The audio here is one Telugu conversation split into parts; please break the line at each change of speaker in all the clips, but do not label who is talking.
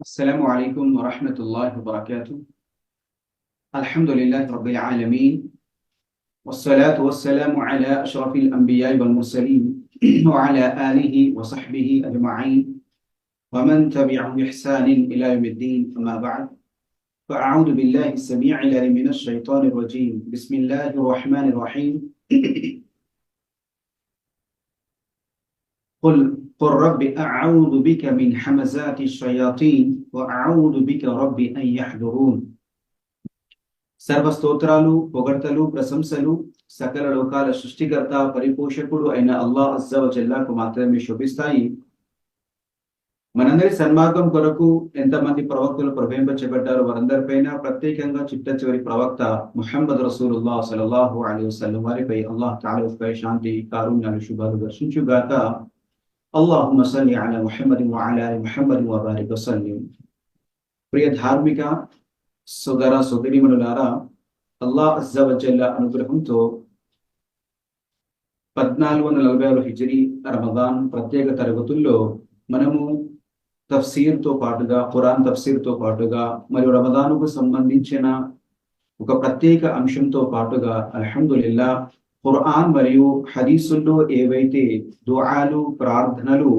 السلام عليكم ورحمة الله وبركاته. الحمد لله رب العالمين والصلاة والسلام على أشرف الأنبياء والمرسلين وعلى آله وصحبه أجمعين. ومن تبعهم بإحسان إلى يوم الدين أما بعد. فأعوذ بالله السميع العليم من الشيطان الرجيم. بسم الله الرحمن الرحيم. قل قل رب أعوذ بك من حمزات الشياطين وأعوذ بك رب أن يحضرون సర్వ స్తోత్రాలు పొగడ్తలు ప్రశంసలు సకల లోకాల సృష్టికర్త పరిపోషకుడు అయిన అల్లాహ్ అజ్జవ జల్లాకు మాత్రమే శోభిస్తాయి మనందరి సన్మార్గం కొరకు ఎంతమంది ప్రవక్తలు ప్రవేంపచేపడ్డారు వారందరిపైన ప్రత్యేకంగా చిట్ట చివరి ప్రవక్త ముహమ్మద్ రసూలుల్లాహ్ సలల్లాహు అలీ వసల్లం వారిపై అల్లాహ్ తాలపై శాంతి కారుణ్యాలు శుభాలు దర్శించుగాక అల్లాహుమ్మ సల్లి అలా ముహమ్మద్ వఅలా ముహమ్మద్ వారి వసల్లిం ప్రియ ధార్మిక సోదర సోదరిమణులారా అల్లాహ్ అజ్జవజల్ల అనుగ్రహంతో పద్నాలుగు వందల నలభై ఆరు హిజరీ రమదాన్ ప్రత్యేక తరగతుల్లో మనము తఫ్సీర్తో పాటుగా ఖురాన్ తఫ్సీర్తో పాటుగా మరియు రమదానుకు సంబంధించిన ఒక ప్రత్యేక అంశంతో పాటుగా అల్హమ్దుల్లా ఖురాన్ మరియు హదీసుల్లో ఏవైతే దుఆలు ప్రార్థనలు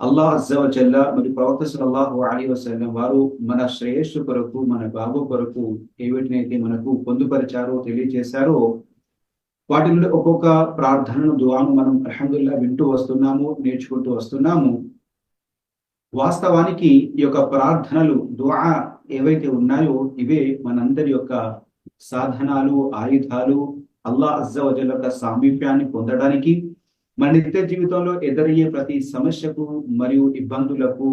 అల్లాహ్ అజ్జవజల్ల మరియు ప్రవక్త సల్లాహు అలీ వసల్లం వారు మన శ్రేయస్సు కొరకు మన బాబు కొరకు ఏవిటినైతే మనకు పొందుపరిచారో తెలియజేశారో వాటి నుండి ఒక్కొక్క ప్రార్థనను దువాను మనం అల్హమ్దుల్లా వింటూ వస్తున్నాము నేర్చుకుంటూ వస్తున్నాము. వాస్తవానికి ఈ యొక్క ప్రార్థనలు దువా ఏవైతే ఉన్నాయో ఇవే మనందరి యొక్క సాధనాలు ఆయుధాలు అల్లా అజ్జవజల్ యొక్క సామీప్యాన్ని పొందడానికి మన నిత్య జీవితంలో ఎదురయ్యే ప్రతి సమస్యకు మరియు ఇబ్బందులకు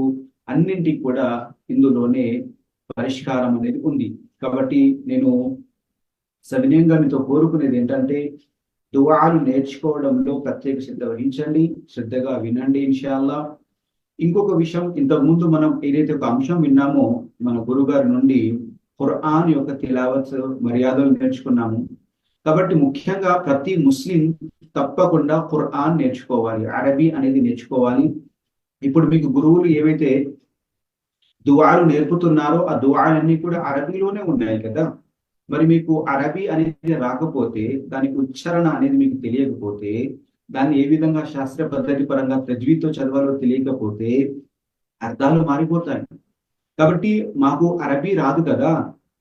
అన్నింటికి కూడా ఇందులోనే పరిష్కారం అనేది ఉంది. కాబట్టి నేను సవినయంగా మీతో కోరుకునేది ఏంటంటే దువాలు నేర్చుకోవడంలో ప్రత్యేక శ్రద్ధ వహించండి శ్రద్ధగా వినండి ఇన్షాల్లా ఇంకొక విషయం ఇంతకు ముందు మనం ఏదైతే ఒక అంశం విన్నామో మన గురుగారి నుండి ఖురాన్ యొక్క తిలావత్ మర్యాదలు నేర్చుకున్నాము. కాబట్టి ముఖ్యంగా ప్రతి ముస్లిం తప్పకుండా ఖురాన్ నేర్చుకోవాలి అరబీ అనేది నేర్చుకోవాలి. ఇప్పుడు మీకు గురువులు ఏవైతే దువాలు నేర్పుతున్నారో ఆ దువాలన్నీ కూడా అరబీలోనే ఉన్నాయి కదా. మరి మీకు అరబీ అనేది రాకపోతే దాని ఉచ్చారణ అనేది మీకు తెలియకపోతే దాన్ని ఏ విధంగా శాస్త్ర పద్ధతి పరంగా తజ్వీతో చదవాలో తెలియకపోతే అర్థాలు మారిపోతాయి. కాబట్టి మాకు అరబీ రాదు కదా.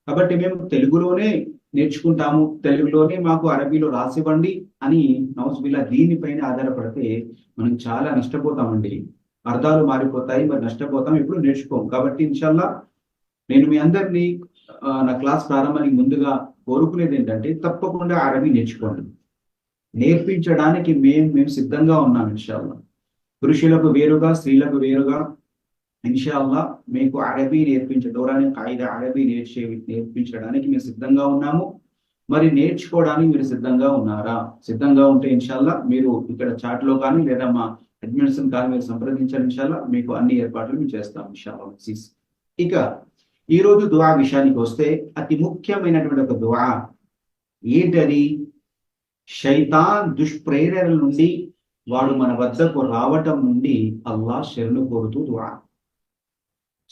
కాబట్టి మేము తెలుగులోనే నేర్చుకుంటాము తెలుగులోనే మాకు అరబీలో రాసివ్వండి అని నౌస్బిల్లా దీనిపైన ఆధారపడితే మనం చాలా నష్టపోతామండి. అర్థాలు మారిపోతాయి మరి నష్టపోతాం ఇప్పుడు నేర్చుకోం కాబట్టి ఇన్షాల్లా నేను మీ అందరినీ నా క్లాస్ ప్రారంభానికి ముందుగా కోరుకునేది ఏంటంటే తప్పకుండా అరబీ నేర్చుకోండి. నేర్పించడానికి మేము మేము సిద్ధంగా ఉన్నాం ఇన్షాల్లా. పురుషులకు వేరుగా స్త్రీలకు వేరుగా ఇన్షాల్లా మీకు అరబీ నేర్పించడానికి కాయిద అరబీ నేర్చే నేర్పించడానికి మేము సిద్ధంగా ఉన్నాము. మరి నేర్చుకోవడానికి మీరు సిద్ధంగా ఉన్నారా? సిద్ధంగా ఉంటే ఇన్షాల్లా మీరు ఇక్కడ చాట్లో కానీ లేదా మా అడ్మినిస్ట్రేషన్ కానీ మీరు సంప్రదించాలి ఇన్షాల్లా. మీకు అన్ని ఏర్పాట్లు మేము చేస్తాం ఇన్షాల్లా. ఇక ఈ రోజు దువా విషయానికి వస్తే అతి ముఖ్యమైనటువంటి ఒక దువా. ఏంటది? శైతాన్ దుష్ప్రేరణల నుండి వాడు మన వద్దకు రావటం నుండి అల్లా శరణు కోరుతూ దువా.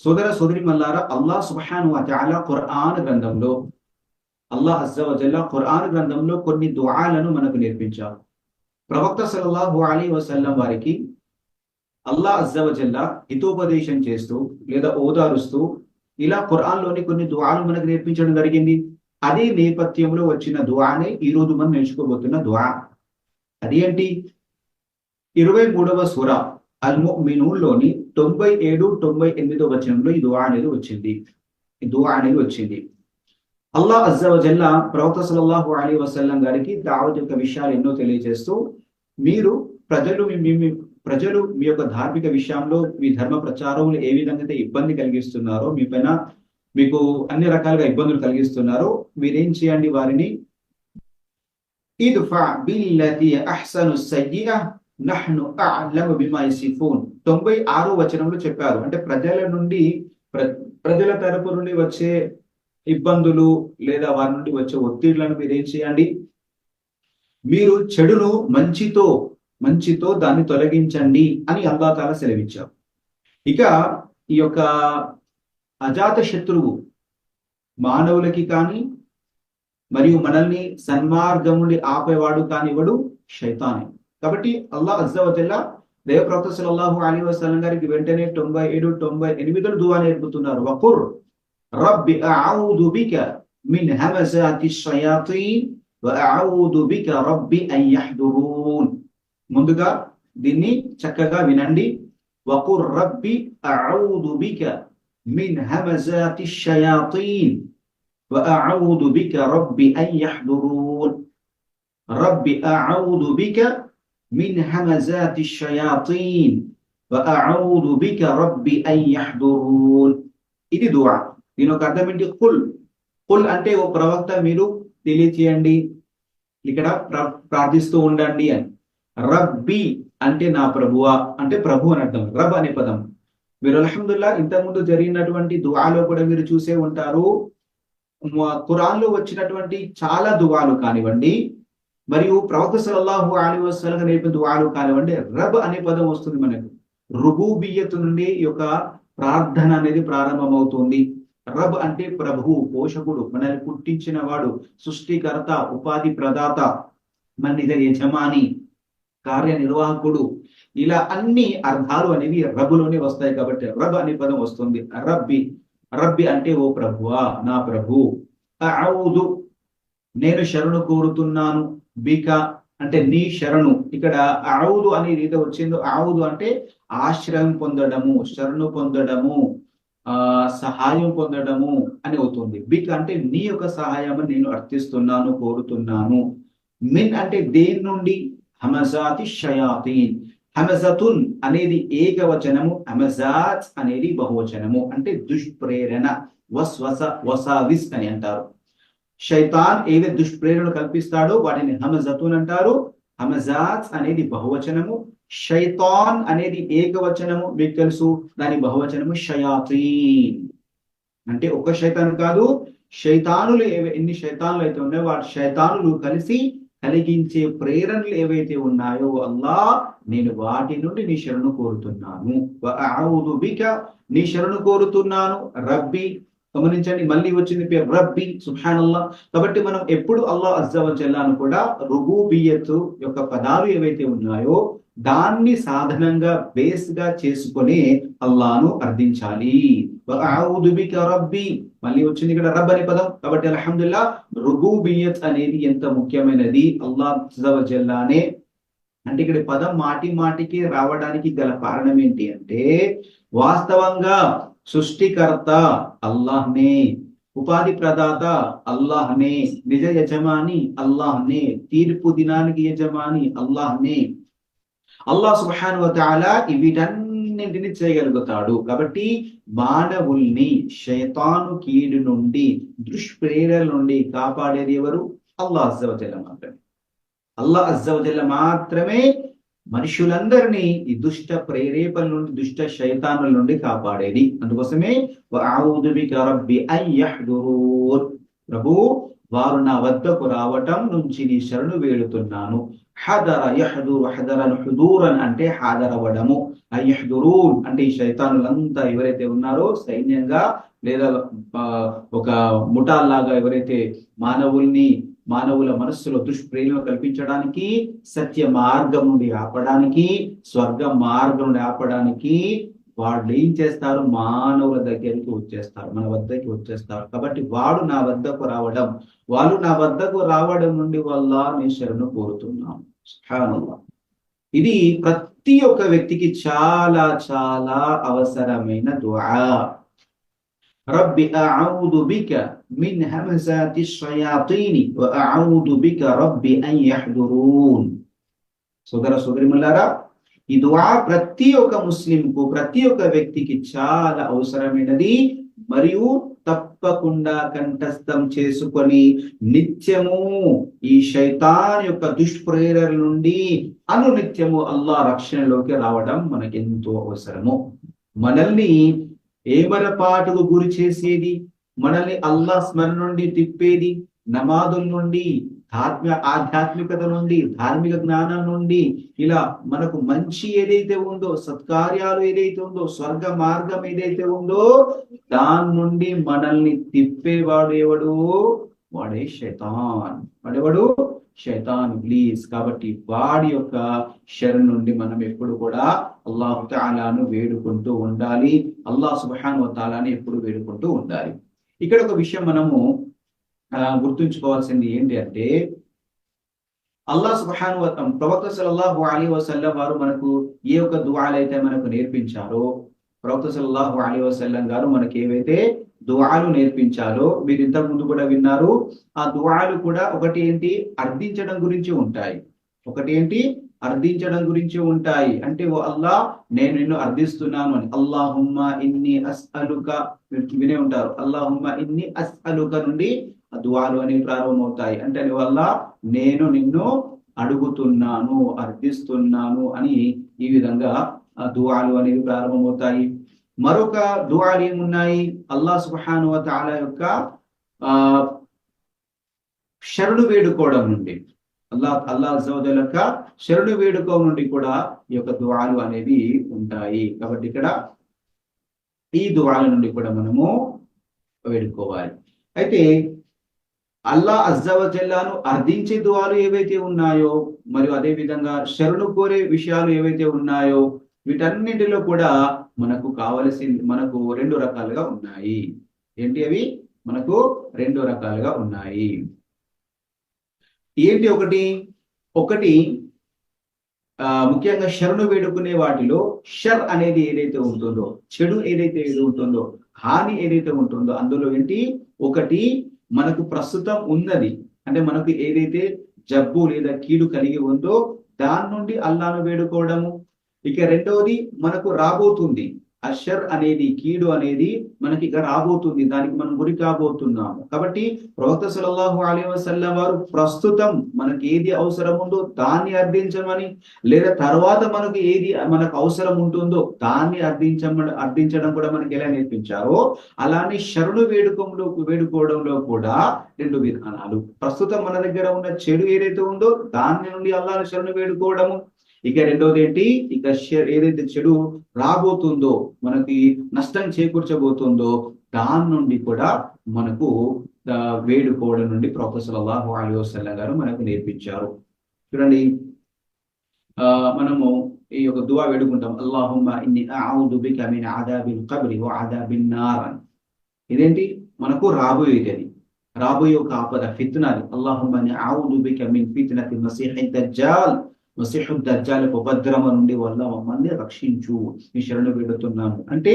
సోదర సోదరి మల్లారా అల్లాహ్ సుహాను అతాలా ఖురాన్ గ్రంథంలో అల్లాహ్ అజ్జవజల్లా ఖురాన్ గ్రంథంలో కొన్ని దుఆలను మనకు నేర్పించారు. ప్రవక్త సల్లల్లాహు అలీ వసల్లం వారికి అల్లా అజ్జవజల్లా హితోపదేశం చేస్తూ లేదా ఓదారుస్తూ ఇలా ఖురాన్లోని కొన్ని దుఆలు మనకు నేర్పించడం జరిగింది. అదే నేపథ్యంలో వచ్చిన దుఆనే ఈ రోజు మనం నేర్చుకోబోతున్న దుఆ. అది ఏంటి ఇరవై మూడవ సురా అల్లోని తొంభై ఏడు తొంభై ఎనిమిదో వచనంలో ఈ దువా అనేది వచ్చింది. ఈ దువా అనేది వచ్చింది. అల్లా అజ్జవజల్లా ప్రవక్త సల్లాహు అలీ వసల్లం గారికి దావత్ యొక్క విషయాలు ఎన్నో తెలియజేస్తూ మీరు ప్రజలు మీ ప్రజలు మీ యొక్క ధార్మిక విషయంలో మీ ధర్మ ప్రచారంలో ఏ విధంగా అయితే ఇబ్బంది కలిగిస్తున్నారో మీ పైన మీకు అన్ని రకాలుగా ఇబ్బందులు కలిగిస్తున్నారో మీరేం చేయండి వారిని? ఇద్ఫా బిల్లతి అహ్సను సయ్యిఅ నహ్ను అ'లము బిమా తొంభై ఆరో వచనంలో చెప్పారు. అంటే ప్రజల నుండి ప్రజల తరపు నుండి వచ్చే ఇబ్బందులు లేదా వారి నుండి వచ్చే ఒత్తిళ్ళను మీరు ఏం చేయండి? మీరు చెడును మంచితో మంచితో దాన్ని తొలగించండి అని అల్లాతాల సెలవిచ్చారు. ఇక ఈ యొక్క అజాత శత్రువు మానవులకి కానీ మరియు మనల్ని సన్మార్గం నుండి ఆపేవాడు కానివ్వడు శైతానే. కాబట్టి అల్లా అజ్జవజల్ల దేవప్రవక్త సల్లాహు అలీ వసలం గారికి వెంటనే తొంభై ఏడు తొంభై ఎనిమిదిలో దువా నేర్పుతున్నారు వకుర్ రబ్బి అఊదు బిక మిన్ హమజాతి షయాతీన్ వ అఊదు బిక రబ్బి అన్ యహ్దురూన్ ముందుగా దీన్ని చక్కగా వినండి వకుర్ రబ్బి అఊదు బిక మిన్ హమజాతి షయాతీన్ వ అఊదు బిక రబ్బి అన్ యహ్దురూన్ రబ్బి అఊదు బిక min hamazati syayatin wa a'udhu bika rabbi an yahdurun. ఇది దువా దీని ఒక అర్థం ఏంటి కుల్ కుల్ అంటే ఓ ప్రవక్త మీరు తెలియచేయండి ఇక్కడ ప్రార్థిస్తూ ఉండండి అని రబ్బి అంటే నా ప్రభువ అంటే ప్రభు అని అర్థం రబ్ అనే పదం మీరు అలహందుల్లా ఇంతకుముందు జరిగినటువంటి దువాలో కూడా మీరు చూసే ఉంటారు ఖురాన్లో వచ్చినటువంటి చాలా దువాలు కానివ్వండి మరియు ప్రవక్త సల్లల్లాహు అలైహి వసల్లం నేర్పిన దువాలు కానివ్వండి రబ్ అనే పదం వస్తుంది మనకు. రుబూబియత్ నుండి ఈ యొక్క ప్రార్థన అనేది ప్రారంభమవుతుంది. రబ్ అంటే ప్రభు పోషకుడు మనల్ని పుట్టించిన వాడు సృష్టికర్త ఉపాధి ప్రదాత మన నిజ యజమాని కార్యనిర్వాహకుడు. ఇలా అన్ని అర్థాలు అనేవి రబులోనే వస్తాయి కాబట్టి రబ్ అనే పదం వస్తుంది. రబ్బి రబ్బి అంటే ఓ ప్రభువా నా ప్రభు. నేను శరణు కోరుతున్నాను. బీక అంటే నీ శరణు. ఇక్కడ ఆవుదు అనే రీత వచ్చిందో ఆవుదు అంటే ఆశ్రయం పొందడము శరణు పొందడము ఆ సహాయం పొందడము అని అవుతుంది. బిక్ అంటే నీ యొక్క సహాయం నేను అర్థిస్తున్నాను కోరుతున్నాను. మిన్ అంటే దేని నుండి? హమజాతి షయాతీన్ హమజతున్ అనేది ఏకవచనము హమజాత్ అనేది బహువచనము. అంటే దుష్ప్రేరణ వస్వస వసావిస్ అని అంటారు. శైతాన్ ఏవే దుష్ప్రేరణలు కల్పిస్తాడో వాటిని హమజతున్ అంటారు. హమజాత్ అనేది బహువచనము. శైతాన్ అనేది ఏకవచనము. మీకు తెలుసు దాని బహువచనము షయాతీన్. అంటే ఒక శైతాన్ కాదు శైతానులు ఏవే ఎన్ని శైతానులు అయితే ఉన్నాయో వాటి శైతానులు కలిసి కలిగించే ప్రేరణలు ఏవైతే ఉన్నాయో అల్లా నేను వాటి నుండి నీ శరణు కోరుతున్నాను. నీ శరణు కోరుతున్నాను. రబ్బి గమనించండి మళ్ళీ వచ్చింది పేరు రబ్బి సుబ్హానల్లా. కాబట్టి మనం ఎప్పుడు అల్లా అజ్జవజల్లాను కూడా రుబూబియత్ యొక్క పదాలు ఏవైతే ఉన్నాయో దాన్ని సాధనంగా బేస్గా చేసుకొని అల్లాను అర్థించాలి. రబ్బి. మళ్ళీ వచ్చింది ఇక్కడ రబ్ అనే పదం. కాబట్టి అలహమ్దుల్లా రుబూబియత్ అనేది ఎంత ముఖ్యమైనది అల్లా అజ్జవజల్లానే అంటే ఇక్కడ పదం మాటి మాటికి రావడానికి గల కారణం ఏంటి అంటే వాస్తవంగా సృష్టికర్త అల్లాహ్నే ఉపాధి ప్రదాత అల్లాహ్నే నిజ యజమాని అల్లాహ్నే తీర్పు దినానికి యజమాని అల్లాహ్నే. అల్లాహ్ సుబ్హాను వతాలా వీటన్నింటిని చేయగలుగుతాడు. కాబట్టి మానవుల్ని శైతాను కీడు నుండి దుష్ప్రేరల నుండి కాపాడేది ఎవరు? అల్లాహ్ అజ్జవజల్ల మాత్రమే. అల్లాహ్ అజ్జవజల్ల మాత్రమే మనుషులందరినీ ఈ దుష్ట ప్రేరేపణ నుండి దుష్ట శైతానుల నుండి కాపాడేది. అందుకోసమే ప్రభు వారు నా వద్దకు రావటం నుంచి నీ శరణు వేడుతున్నాను. హదర యహదురు హదరన్ హుదూరన్ అంటే హాదరవడము. అయ్యహదురూన్ అంటే ఈ శైతానులంతా ఎవరైతే ఉన్నారో సైన్యంగా లేదా ఒక ముఠాల్లాగా ఎవరైతే మానవుల్ని మానవుల మనస్సులో దుష్ప్రేమ కల్పించడానికి సత్య మార్గం నుండి ఆపడానికి స్వర్గ మార్గం నుండి ఆపడానికి వాళ్ళు ఏం చేస్తారు? మానవుల దగ్గరికి వచ్చేస్తారు మన వద్దకి వచ్చేస్తారు. కాబట్టి వాడు నా వద్దకు రావడం వాళ్ళు నా వద్దకు రావడం నుండి వల్ల నేను శరణు కోరుతున్నాను. సుబ్హానల్లాహ్. ఇది ప్రతి ఒక్క వ్యక్తికి చాలా చాలా అవసరమైన దుఆ. రబ్బి అఊదు బిక మిన్ హమజాతి షయాతీని వ అఊదు బిక రబ్బి అన్ యహ్దురూన్ సోదర సోదరిమల్లారా ఈ దువా ప్రతి ఒక్క ముస్లింకు ప్రతి ఒక్క వ్యక్తికి చాలా అవసరమైనది. మరియు తప్పకుండా కంఠస్థం చేసుకొని నిత్యము ఈ శైతాన్ యొక్క దుష్ప్రేరణ నుండి అనునిత్యము అల్లా రక్షణలోకి రావడం మనకెంతో అవసరము. మనల్ని ఏమరపాటుకు గురి చేసేది? మనల్ని అల్లా స్మరణ నుండి తిప్పేది నమాదుల నుండి ఆత్మ ఆధ్యాత్మికత నుండి ధార్మిక జ్ఞానం నుండి ఇలా మనకు మంచి ఏదైతే ఉందో సత్కార్యాలు ఏదైతే ఉందో స్వర్గ మార్గం ఏదైతే ఉందో దాని నుండి మనల్ని తిప్పేవాడు ఎవడు? వాడే శైతాన్. వాడేవాడు? శైతాన్ ప్లీజ్ కాబట్టి వాడి యొక్క శరణ్ నుండి మనం ఎప్పుడు కూడా అల్లాహు తాలాను వేడుకుంటూ ఉండాలి. అల్లాహ్ సుబ్హాన్ తాలాను ఎప్పుడు వేడుకుంటూ ఉండాలి. ఇక్కడ ఒక విషయం మనము గుర్తుంచుకోవాల్సింది ఏంటి అంటే అల్లా సుబ్హాను ప్రవక్త సల్లాహు అలీ వసల్లం వారు మనకు ఏ ఒక్క దువాలు అయితే మనకు నేర్పించారో ప్రవక్త సల్లాహు అలీ వసల్లం గారు మనకి ఏవైతే దువాలు నేర్పించారో మీరు ఇంతకు ముందు కూడా విన్నారు ఆ దువాలు కూడా ఒకటి ఏంటి? అర్థించడం గురించి ఉంటాయి. ఒకటి ఏంటి? అర్థించడం గురించి ఉంటాయి. అంటే ఓ అల్లా నేను నిన్ను అర్థిస్తున్నాను అని. అల్లాహుమ్మ ఇన్ని అస్ అలుక వినే ఉంటారు. అల్లాహుమ్మ ఇన్ని అస్ అలుక నుండి దువాలు అనేవి ప్రారంభమవుతాయి. అంటే వల్ల నేను నిన్ను అడుగుతున్నాను అర్థిస్తున్నాను అని ఈ విధంగా దువాలు అనేవి ప్రారంభమవుతాయి. మరొక దువాలు ఏమున్నాయి? అల్లా సుబాను తాల యొక్క ఆ శరణు వేడుకోవడం నుండి. అల్లా అల్లా జవదల యొక్క శరణు వేడుకో నుండి కూడా ఈ యొక్క దువాలు అనేవి ఉంటాయి. కాబట్టి ఇక్కడ ఈ దువాల నుండి కూడా మనము వేడుకోవాలి. అయితే అల్లా అజ్జవజల్లాను అర్థించే దువాలు ఏవైతే ఉన్నాయో మరియు అదే విధంగా శరణు కోరే విషయాలు ఏవైతే ఉన్నాయో వీటన్నింటిలో కూడా మనకు కావలసింది మనకు రెండు రకాలుగా ఉన్నాయి. ఏంటి అవి? మనకు రెండు రకాలుగా ఉన్నాయి. ఏంటి ఒకటి? ఒకటి ముఖ్యంగా శరణు వేడుకునే వాటిలో షర్ అనేది ఏదైతే ఉంటుందో చెడు ఏదైతే ఏది ఉంటుందో హాని ఏదైతే ఉంటుందో అందులో ఏంటి? ఒకటి మనకు ప్రస్తుతం ఉన్నది అంటే మనకు ఏదైతే జబ్బు లేదా కీడు కలిగి ఉందో దాని నుండి అల్లాను వేడుకోవడము. ఇక రెండవది మనకు రాబోతుంది. అషర్ అనేది కీడు అనేది మనకి ఇక రాబోతుంది దానికి మనం గురి కాబోతున్నాము. కాబట్టి ప్రవక్త సలల్లాహు అలీ వసల్లం వారు ప్రస్తుతం మనకి ఏది అవసరం ఉందో దాన్ని అర్థించమని లేదా తర్వాత మనకు ఏది మనకు అవసరం ఉంటుందో దాన్ని అర్థించమని అర్థించడం కూడా మనకి ఎలా నేర్పించారో అలానే శరణు వేడుకంలో వేడుకోవడంలో కూడా రెండు విధానాలు. ప్రస్తుతం మన దగ్గర ఉన్న చెడు ఏదైతే ఉందో దాని నుండి అల్లాను శరణు వేడుకోవడము ఇక రెండోది ఏంటి ఇక ఏదైతే చెడు రాబోతుందో మనకి నష్టం చేకూర్చబోతుందో దాని నుండి కూడా మనకు వేడుకోవడం నుండి ప్రొఫెసర్ అల్లాహు అలీ గారు మనకు నేర్పించారు. చూడండి ఆ మనము ఈ యొక్క దువా వేడుకుంటాం. అల్లాహుమ్మ ఇన్ని అఊదు బిక మిన్ ఆదాబిల్ కబ్రి వ ఆదాబిన్ నార్ ఇదేంటి? మనకు రాబోయేది అది రాబోయే ఒక ఆపద ఫిత్నాది అల్లాహుమ్మ ఆవు బిక మిన్ ఫిత్నతి మసీహి దజ్జాల్ మసిహు దజ్జాల ఉపద్రమ నుండి వల్ల మమ్మల్ని రక్షించు. ఈ శరణు వేడుతున్నాము అంటే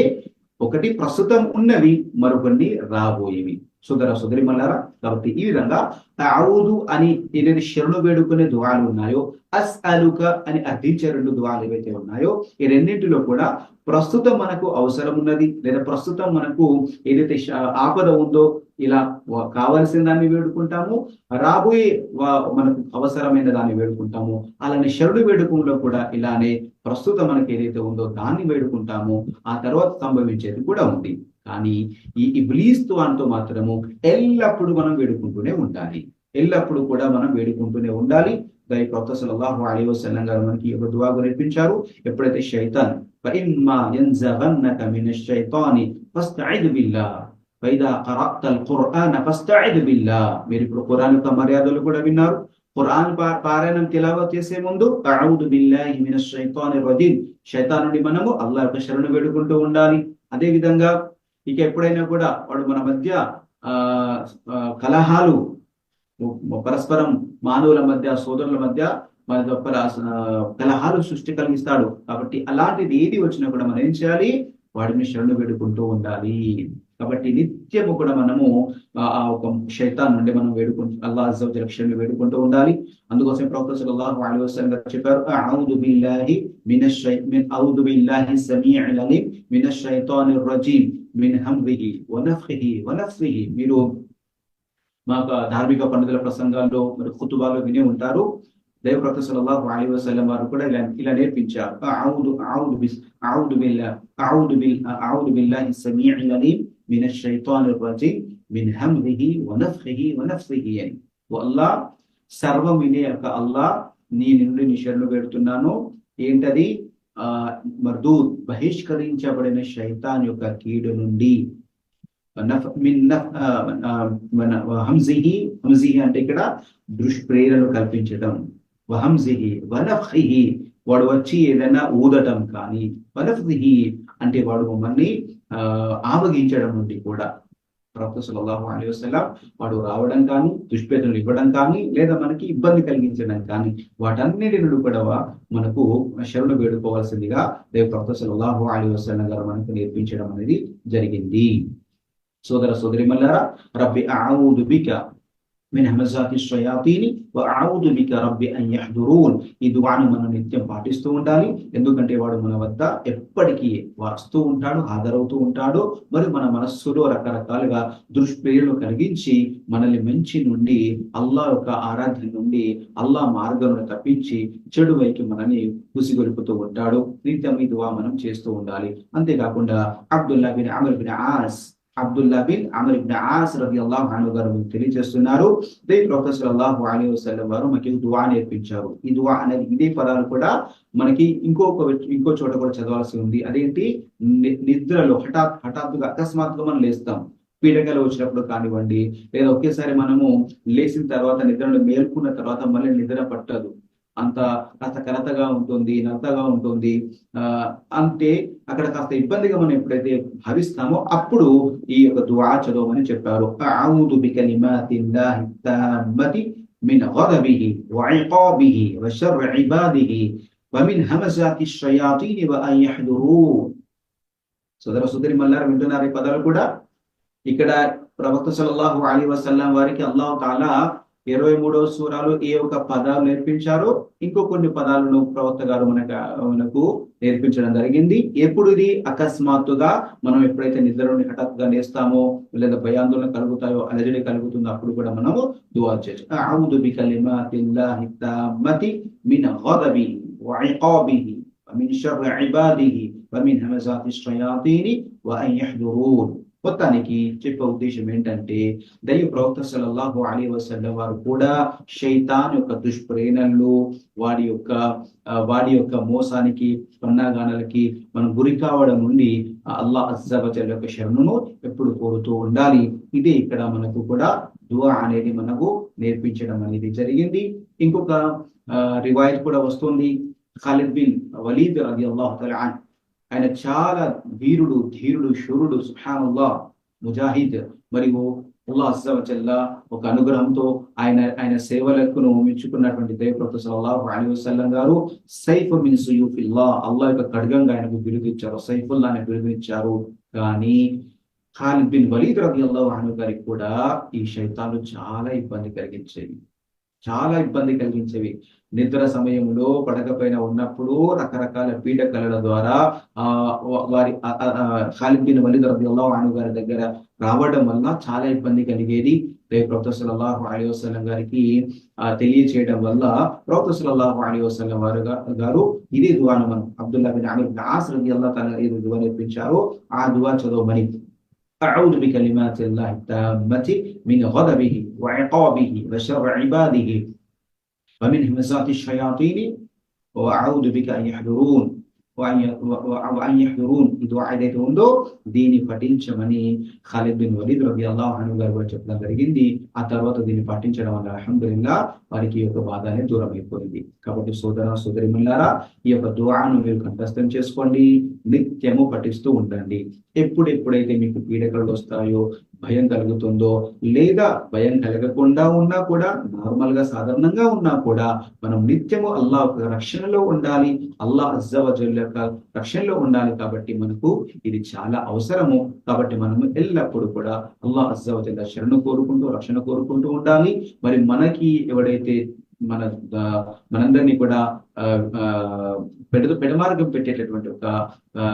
ఒకటి ప్రస్తుతం ఉన్నవి మరొకటి రాబోయేవి. సుదర సుదరి మల్లారా కాబట్టి ఈ విధంగా తావుదు అని ఏదైతే శరణు వేడుకునే దువాలు ఉన్నాయో అస్ అలుక అని అర్థించే రెండు దువాలు ఏవైతే ఉన్నాయో ఈ రెండింటిలో కూడా ప్రస్తుతం మనకు అవసరం ఉన్నది లేదా ప్రస్తుతం మనకు ఏదైతే ఆపద ఉందో ఇలా కావలసిన దాన్ని వేడుకుంటాము. రాబోయే మనకు అవసరమైన దాన్ని వేడుకుంటాము. అలానే శరుడు వేడుకంలో కూడా ఇలానే ప్రస్తుతం మనకి ఏదైతే ఉందో దాన్ని వేడుకుంటాము. ఆ తర్వాత సంభవించేది కూడా ఉంది. కానీ ఈ ఇబ్లీస్ తువాన్తో మాత్రము ఎల్లప్పుడూ మనం వేడుకుంటూనే ఉండాలి. ఎల్లప్పుడూ కూడా మనం వేడుకుంటూనే ఉండాలి. దాని ప్రొఫెసర్ సల్లల్లాహు అలైహి గారు మనకి ఒక దువాగు నేర్పించారు. ఎప్పుడైతే శైతాన్ ఫఇమ్మా యంజగన్నక మినష్ శైతాని ఐదు బిల్లాహ్ వైదా మీరు ఇప్పుడు ఖురాన్ యొక్క మర్యాదలు కూడా విన్నారు. ఖురాన్ పారాయణం తిలావత్ చేసే ముందు అఔదు శైతాన్ నుండి మనము అల్లా యొక్క శరణు వేడుకుంటూ ఉండాలి. అదే విధంగా ఇక ఎప్పుడైనా కూడా వాడు మన మధ్య కలహాలు పరస్పరం మానవుల మధ్య సోదరుల మధ్య మన కలహాలు సృష్టి కలిగిస్తాడు. కాబట్టి అలాంటిది ఏది వచ్చినా కూడా మనం ఏం చేయాలి? వాడిని శరణు వేడుకుంటూ ఉండాలి. కాబట్టి నిత్యము కూడా మనము ఆ ఒక శైతాన్ నుండి మనం వేడుకుంటూ అల్లా అజ్జల శరణు వేడుకుంటూ ఉండాలి. అందుకోసం ప్రవక్త సల్లల్లాహు అలైహి వసల్లం గారు చెప్పారు అఔదు బిల్లాహి మినష్ మిన్ అఔదు బిల్లాహి సమీఉల్ అలీమ్ మినష్ షైతానిర్ రజీమ్ మిన్ హమ్రిహి వనఫ్హిహి వనఫ్సిహి మీరు మా ధార్మిక పండుగల ప్రసంగాల్లో మరి కుతుబాలో వినే ఉంటారు. దైవప్రత సల్లల్లాహు అలైహి వసల్లం వారు కూడా ఇలా ఇలా నేర్పించారు. అఔదు అఔదు బిస్ అఔదు బిల్లా అఔదు బిల్ అఔదు బిల్లాహి సమీఉల్ అలీమ్ మిన షైతానిర్ రజీమ్ మిన్ హమ్రిహి వనఫ్హిహి వనఫ్సిహి అని అల్లా సర్వం వినే యొక్క అల్లా నీ నుండి నీ పెడుతున్నాను ఏంటది? ఆ మర్దూద్ బహిష్కరించబడిన శైతాన్ యొక్క కీడు నుండి హంజిహి హంజిహి అంటే ఇక్కడ దుష్ప్రేరణ కల్పించడం వహంజిహి వనఫ్హిహి వాడు వచ్చి ఏదైనా ఊదటం కానీ వనఫ్హిహి అంటే వాడు మమ్మల్ని ఆవగించడం నుండి కూడా ప్రవక్త సల్లల్లాహు అలీ వసలాం వాడు రావడం కానీ దుష్పేదలు ఇవ్వడం కానీ లేదా మనకి ఇబ్బంది కలిగించడం కానీ వాటన్నిటి నుండి కూడా మనకు శరణు వేడుకోవాల్సిందిగా రేపు ప్రవక్త సల్లల్లాహు అలీ వసలం గారు మనకు నేర్పించడం అనేది జరిగింది. సోదర సోదరి మల్లారా రబ్బి ఆవుదు బిక మిన్ హమజాతి షయాతీని వ అఊదు రబ్బి అన్ యహ్దురూన్. ఈ దువాను మనం నిత్యం పాటిస్తూ ఉండాలి. ఎందుకంటే వాడు మన వద్ద ఎప్పటికీ వస్తూ ఉంటాడు హాజరవుతూ ఉంటాడు. మరి మన మనస్సులో రకరకాలుగా దుష్ప్రేరణ కలిగించి మనల్ని మంచి నుండి అల్లా యొక్క ఆరాధన నుండి అల్లా మార్గంలో తప్పించి చెడు వైపు మనని కుసిగొలుపుతూ ఉంటాడు. నిత్యం ఈ దువా మనం చేస్తూ ఉండాలి. అంతేకాకుండా Abdullah bin Amr bin As Abdullah bin Amr ibn As rabi అల్లాహ్ అను గారు తెలియజేస్తున్నారు. దే ప్రొఫెసర్ అల్లాహ్ అలైహి వసల్లం వారు మనకి దువా నేర్పించారు. ఈ దువా అనేది ఇదే పదాలు కూడా మనకి ఇంకొక ఇంకో చోట కూడా చదవాల్సి ఉంది. అదేంటి? ని- నిద్రలో హఠాత్ హఠాత్తుగా అకస్మాత్తుగా మనం లేస్తాం. పీడకలు వచ్చినప్పుడు కానివ్వండి లేదా ఒకేసారి మనము లేచిన తర్వాత నిద్రలో మేల్కున్న తర్వాత మళ్ళీ నిద్ర పట్టదు. అంత కాస్త కరతగా ఉంటుంది నత్తగా ఉంటుంది. ఆ అంటే అక్కడ కాస్త ఇబ్బందిగా మనం ఎప్పుడైతే భావిస్తామో అప్పుడు ఈ యొక్క దువా చదవమని చెప్పారు. అఊదు బికలిమాతిల్లాహి తామ్మతి మిన్ గదబిహి వఇకాబిహి వశర్రి ఇబాదిహి వమిన్ హమజాతి షయాతీని వఅన్ సోదర సోదరి మల్లారు వింటున్నారు ఈ పదాలు కూడా? ఇక్కడ ప్రవక్త సల్లల్లాహు అలీ వసల్లం వారికి అల్లాహు తాలా ఇరవై మూడవ సూరాలు ఏ ఒక పదాలు నేర్పించారో ఇంకో కొన్ని పదాలను ప్రవక్త గారు మనకు మనకు నేర్పించడం జరిగింది. ఎప్పుడు ఇది? అకస్మాత్తుగా మనం ఎప్పుడైతే నిద్రలోని హఠాత్తుగా నేస్తామో లేదా భయాందోళన కలుగుతాయో అలజడి కలుగుతుందో అప్పుడు కూడా మనము దువా చేయొచ్చు. మొత్తానికి చెప్పే ఉద్దేశం ఏంటంటే దైవ ప్రవక్త సలహు అలీ వసల్లం వారు కూడా శైతాన్ యొక్క దుష్ప్రేరణలు వాడి యొక్క వాడి యొక్క మోసానికి పన్నాగానాలకి మనం గురి కావడం నుండి అల్లా అజబజల్ యొక్క శరణును ఎప్పుడు కోరుతూ ఉండాలి. ఇది ఇక్కడ మనకు కూడా దువా అనేది మనకు నేర్పించడం అనేది జరిగింది. ఇంకొక రివాయిత్ కూడా వస్తుంది. ఖాలిద్ బిన్ వలీద్ అది అల్లాహ్ ఆయన చాలా వీరుడు ధీరుడు శూరుడు సుహానుల్లా ముజాహిద్. మరియు అల్లాహ్ ఒక అనుగ్రహంతో ఆయన ఆయన సేవలకు మెచ్చుకున్నటువంటి దేవప్రత సల్లాహు అలీ వసల్లం గారు సైఫ్ మిన్ సుయూఫిల్లా అల్లాహ్ యొక్క ఖడ్గంగా ఆయనకు బిరుదు ఇచ్చారు సైఫుల్లా ఆయన బిరుదు ఇచ్చారు కానీ ఖాలిద్ బిన్ వలీద్ రదియల్లాహు అన్హు గారికి కూడా ఈ శైతాలు చాలా ఇబ్బంది కలిగించేవి చాలా ఇబ్బంది కలిగించేవి. నిద్ర సమయంలో పడకపైన ఉన్నప్పుడు రకరకాల పీడకలల ద్వారా ఆ వారి ఆ- ఆ- ఆ వలీద్ గారి దగ్గర రావడం వల్ల చాలా ఇబ్బంది కలిగేది. ప్రొఫెసర్ ప్రవక్త సల్లల్లాహు అలైహి గారికి ఆ తెలియచేయడం వల్ల ప్రవక్త సల్లల్లాహు అలైహి వసల్లం వారు గారు ఇదే దువాను మనం Abdullah bin Amir bin As తన తాలా దువా నేర్పించారు. ఆ దువా చదవమని. أعوذ بكلمات الله التامة من غضبه وعقابه وشر عباده ومن همزات الشياطين وأعوذ بك أن يحضرون. దీన్ని పఠించమని ఖాలిద్ బిన్ వలీద్ రబి అల్లాహను గారు కూడా చెప్పడం జరిగింది ఆ తర్వాత దీన్ని పఠించడం వల్ల అహమ్మదుల్లా వారికి యొక్క బాధ అనేది దూరం అయిపోయింది కాబట్టి సోదర సోదరిమిల్లారా ఈ యొక్క దువాను మీరు కంఠస్థం చేసుకోండి నిత్యము పఠిస్తూ ఉండండి. ఎప్పుడెప్పుడైతే మీకు పీడకలు వస్తాయో భయం కలుగుతుందో లేదా భయం కలగకుండా ఉన్నా కూడా నార్మల్గా సాధారణంగా ఉన్నా కూడా మనం నిత్యము అల్లా రక్షణలో ఉండాలి. అల్లా అజ్జవజల్ యొక్క రక్షణలో ఉండాలి కాబట్టి మనకు ఇది చాలా అవసరము. కాబట్టి మనము ఎల్లప్పుడూ కూడా అల్లా అజ్జవజల్ శరణు కోరుకుంటూ రక్షణ కోరుకుంటూ ఉండాలి. మరి మనకి ఎవడైతే మన మనందరినీ కూడా పెడ పెడమార్గం పెట్టేటటువంటి ఒక ఆ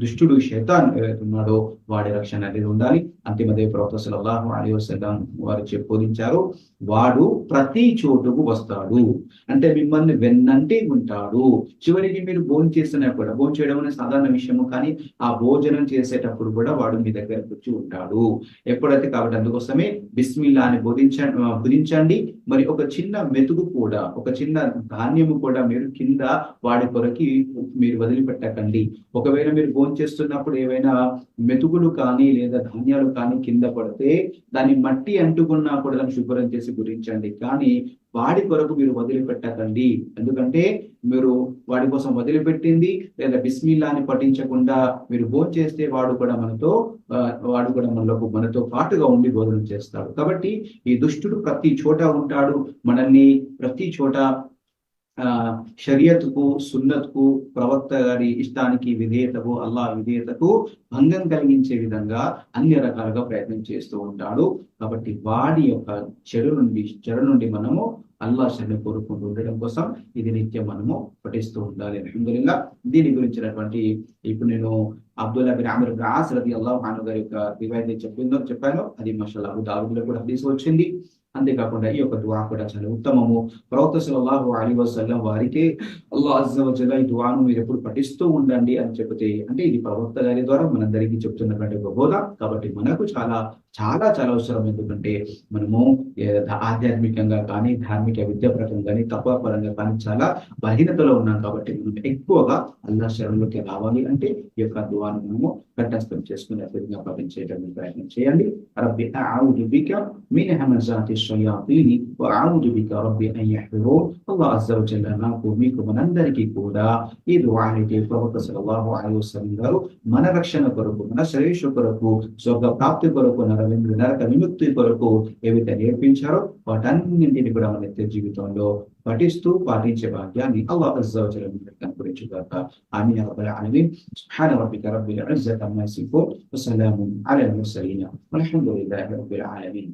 దుష్టుడు శైతాన్ ఏదైతే ఉన్నాడో వాడి రక్షణ అనేది ఉండాలి. అంతిమదే ప్రవక్త సలహు అలైహి వసల్లం వారు చెప్పోదించారు వాడు ప్రతి చోటుకు వస్తాడు. అంటే మిమ్మల్ని వెన్నంటి ఉంటాడు చివరికి మీరు భోజనం కూడా భోజనం చేయడం అనేది సాధారణ విషయము కానీ ఆ భోజనం చేసేటప్పుడు కూడా వాడు మీ దగ్గర వచ్చి ఉంటాడు. ఎప్పుడైతే కాబట్టి అందుకోసమే బిస్మిల్లా అని బోధించండి బుధించండి. మరి ఒక చిన్న మెతుకు కూడా ఒక చిన్న ధాన్యము కూడా మీరు కింద వాడి కొరకి మీరు వదిలిపెట్టకండి. ఒకవేళ మీరు భోజనం చేస్తున్నప్పుడు ఏవైనా మెతుకులు కానీ లేదా ధాన్యాలు కానీ కింద పడితే దాన్ని మట్టి అంటుకున్నా కూడా దాన్ని శుభ్రం చేసి గురించండి. కానీ వాడి కొరకు మీరు వదిలిపెట్టకండి. ఎందుకంటే మీరు వాడి కోసం వదిలిపెట్టింది లేదా బిస్మిల్లాని పఠించకుండా మీరు భోజనం చేస్తే వాడు కూడా మనతో వాడు కూడా మనలో మనతో పాటుగా ఉండి బోధన చేస్తాడు. కాబట్టి ఈ దుష్టుడు ప్రతి చోట ఉంటాడు. మనల్ని ప్రతి చోట షరియత్కు సున్నత్కు ప్రవక్త గారి ఇష్టానికి విధేయతకు అల్లా విధేయతకు భంగం కలిగించే విధంగా అన్ని రకాలుగా ప్రయత్నం చేస్తూ ఉంటాడు. కాబట్టి వాడి యొక్క చెడు నుండి చెడు నుండి మనము అల్లా శరణ కోరుకుంటూ ఉండడం కోసం ఇది నిత్యం మనము పఠిస్తూ ఉండాలి. అల్హమ్దులిల్లా. దీని గురించినటువంటి ఇప్పుడు నేను అబ్దుల్లా బిన్ అమర్ బిన్ ఆస్ రది అల్లాహ్ అను గారి యొక్క రివాయత్ చెప్పిందో చెప్పాను అది మషల్ అబు కూడా తీసుకొచ్చింది వచ్చింది. అంతేకాకుండా ఈ యొక్క దువా కూడా చాలా ఉత్తమము. ప్రవక్త సల్లల్లాహు అలీ వసల్లం వారికి అల్లా అజ్జ ఈ దువాను మీరు ఎప్పుడు పఠిస్తూ ఉండండి అని చెబితే అంటే ఇది ప్రవక్త గారి ద్వారా మనందరికీ చెప్తున్నటువంటి ఒక బోధ. కాబట్టి మనకు చాలా చాలా చాలా అవసరం. ఎందుకంటే మనము ఆధ్యాత్మికంగా కానీ ధార్మిక విద్య పరంగా కానీ తత్వ పరంగా కానీ చాలా బలహీనతలో ఉన్నాం కాబట్టి మనం ఎక్కువగా అల్లా శరణలోకి రావాలి. అంటే ఈ యొక్క దువాను మనము కంఠస్థం చేసుకునే విధంగా పఠించేటటువంటి ప్రయత్నం చేయండి. రబ్బి అఊదు బిక మిన్ హమజాతి షయాతీని వ బిక రబ్బి అన్ అల్లా అల్లాహ్ నాకు మీకు మనందరికీ కూడా ఈ దువా అయితే ప్రవక్త సల్లల్లాహు అలైహి వసల్లం గారు మన రక్షణ కొరకు మన శ్రేయస్సు కొరకు స్వర్గ ప్రాప్తి కొరకు నర విము- నరక విముక్తి కొరకు ఏవైతే నేర్పించారో వాటన్నింటిని కూడా మన నిత్య జీవితంలో పఠిస్తూ పాటించే భాగ్యాన్ని అల్లాహ్ అజ్జ వ జల్ల మనకు అనుగ్రహించుగాక ఆమీన్ యా రబ్బల్ ఆలమీన్ సుబ్హాన రబ్బిక రబ్బిల్ ఇజ్జతి అమ్మా యసిఫూన్ వసలామున్ అలల్ ముర్సలీన్ والحمد لله رب العالمين